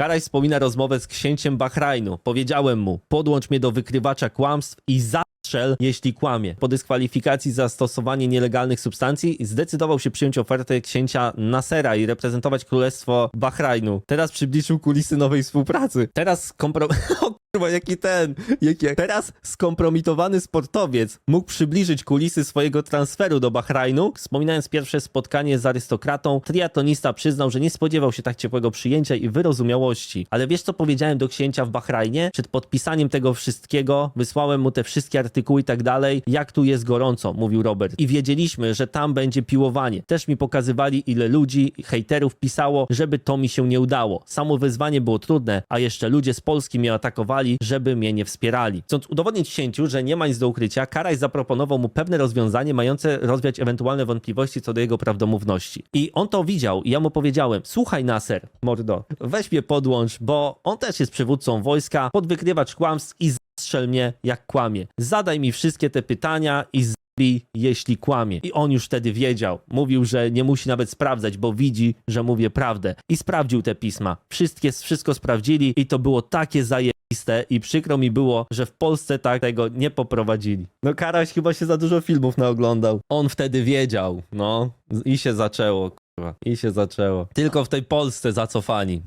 Karaś wspomina rozmowę z księciem Bahrajnu. Powiedziałem mu, podłącz mnie do wykrywacza kłamstw i zastrzel, jeśli kłamie. Po dyskwalifikacji za stosowanie nielegalnych substancji zdecydował się przyjąć ofertę księcia Nasera i reprezentować królestwo Bahrajnu. Teraz przybliżył kulisy nowej współpracy. Teraz kompro... Kurwa, jaki ten, jaki... Teraz skompromitowany sportowiec mógł przybliżyć kulisy swojego transferu do Bahrajnu. Wspominając pierwsze spotkanie z arystokratą, triatonista przyznał, że nie spodziewał się tak ciepłego przyjęcia i wyrozumiałości. Ale wiesz co powiedziałem do księcia w Bahrajnie? Przed podpisaniem tego wszystkiego wysłałem mu te wszystkie artykuły i tak dalej, jak tu jest gorąco, mówił Robert. I wiedzieliśmy, że tam będzie piłowanie. Też mi pokazywali, ile ludzi, hejterów pisało, żeby to mi się nie udało. Samo wyzwanie było trudne, a jeszcze ludzie z Polski mnie atakowali, żeby mnie nie wspierali. Chcąc udowodnić księciu, że nie ma nic do ukrycia, Karaj zaproponował mu pewne rozwiązanie mające rozwiać ewentualne wątpliwości co do jego prawdomówności. I on to widział i ja mu powiedziałem, słuchaj Naser, mordo, weź mnie podłącz, bo on też jest przywódcą wojska, podwykrywacz kłamstw i zastrzel mnie jak kłamie. Zadaj mi wszystkie te pytania i zabij, jeśli kłamie. I on już wtedy wiedział. Mówił, że nie musi nawet sprawdzać, bo widzi, że mówię prawdę. I sprawdził te pisma. Wszystkie, wszystko sprawdzili i to było takie zajebiste i przykro mi było, że w Polsce tak tego nie poprowadzili. No Karaś chyba się za dużo filmów naoglądał. On wtedy wiedział, no. I się zaczęło, kurwa. I się zaczęło. Tylko w tej Polsce zacofani.